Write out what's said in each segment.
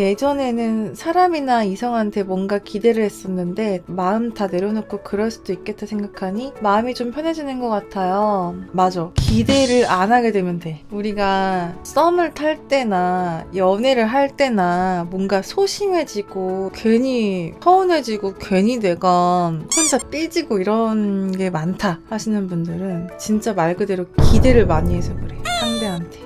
예전에는 사람이나 이성한테 뭔가 기대를 했었는데 마음 다 내려놓고 그럴 수도 있겠다 생각하니 마음이 좀 편해지는 것 같아요. 맞아. 기대를 안 하게 되면 돼. 우리가 썸을 탈 때나 연애를 할 때나 뭔가 소심해지고 괜히 서운해지고 괜히 내가 혼자 삐지고 이런 게 많다 하시는 분들은 진짜 말 그대로 기대를 많이 해서 그래. 상대한테.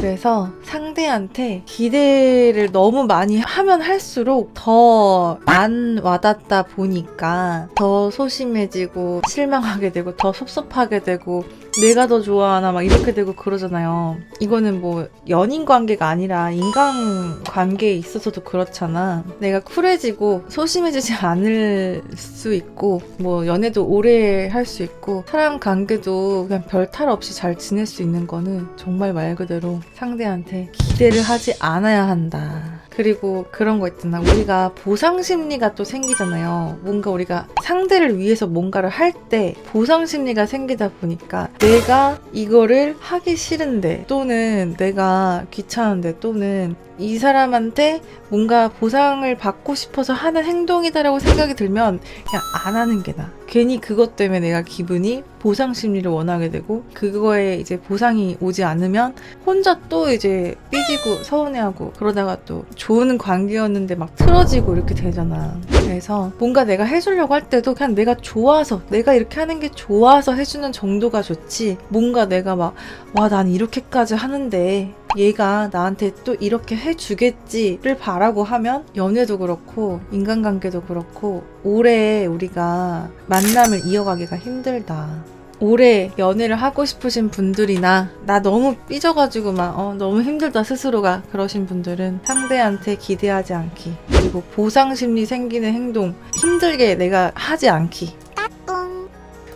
그래서 상대한테 기대를 너무 많이 하면 할수록 더 안 와닿다 보니까 더 소심해지고 실망하게 되고 더 섭섭하게 되고 내가 더 좋아하나 막 이렇게 되고 그러잖아요. 이거는 뭐 연인 관계가 아니라 인간 관계에 있어서도 그렇잖아. 내가 쿨해지고 소심해지지 않을 수 있고 뭐 연애도 오래 할 수 있고 사람 관계도 그냥 별 탈 없이 잘 지낼 수 있는 거는 정말 말 그대로 상대한테 기대를 하지 않아야 한다. 그리고 그런 거 있잖아. 우리가 보상 심리가 또 생기잖아요. 뭔가 우리가 상대를 위해서 뭔가를 할 때 보상 심리가 생기다 보니까 내가 이거를 하기 싫은데 또는 내가 귀찮은데 또는 이 사람한테 뭔가 보상을 받고 싶어서 하는 행동이다라고 생각이 들면 그냥 안 하는 게 나아. 괜히 그것 때문에 내가 기분이 보상 심리를 원하게 되고 그거에 이제 보상이 오지 않으면 혼자 또 이제 삐지고 서운해하고 그러다가 또 좋은 관계였는데 막 틀어지고 이렇게 되잖아. 그래서 뭔가 내가 해주려고 할 때도 그냥 내가 좋아서 내가 이렇게 하는 게 좋아서 해주는 정도가 좋지 뭔가 내가 막 와 난 이렇게까지 하는데 얘가 나한테 또 이렇게 해주겠지를 바라고 하면 연애도 그렇고 인간관계도 그렇고 오래 우리가 만남을 이어가기가 힘들다. 오래 연애를 하고 싶으신 분들이나 나 너무 삐져가지고 막 어, 너무 힘들다 스스로가 그러신 분들은 상대한테 기대하지 않기 그리고 보상 심리 생기는 행동 힘들게 내가 하지 않기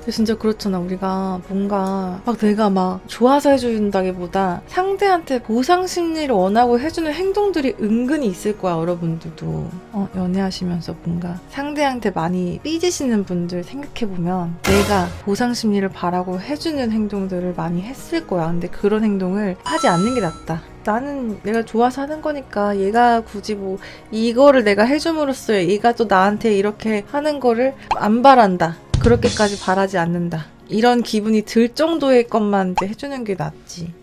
근데 진짜 그렇잖아. 우리가 뭔가 막 내가 막 좋아서 해준다기보다 상대한테 보상 심리를 원하고 해주는 행동들이 은근히 있을 거야 여러분들도. 어, 연애하시면서 뭔가 상대한테 많이 삐지시는 분들 생각해 보면 내가 보상 심리를 바라고 해주는 행동들을 많이 했을 거야. 근데 그런 행동을 하지 않는 게 낫다. 나는 내가 좋아서 하는 거니까 얘가 굳이 뭐 이거를 내가 해줌으로써 얘가 또 나한테 이렇게 하는 거를 안 바란다 그렇게까지 바라지 않는다. 이런 기분이 들 정도의 것만 이제 해주는 게 낫지.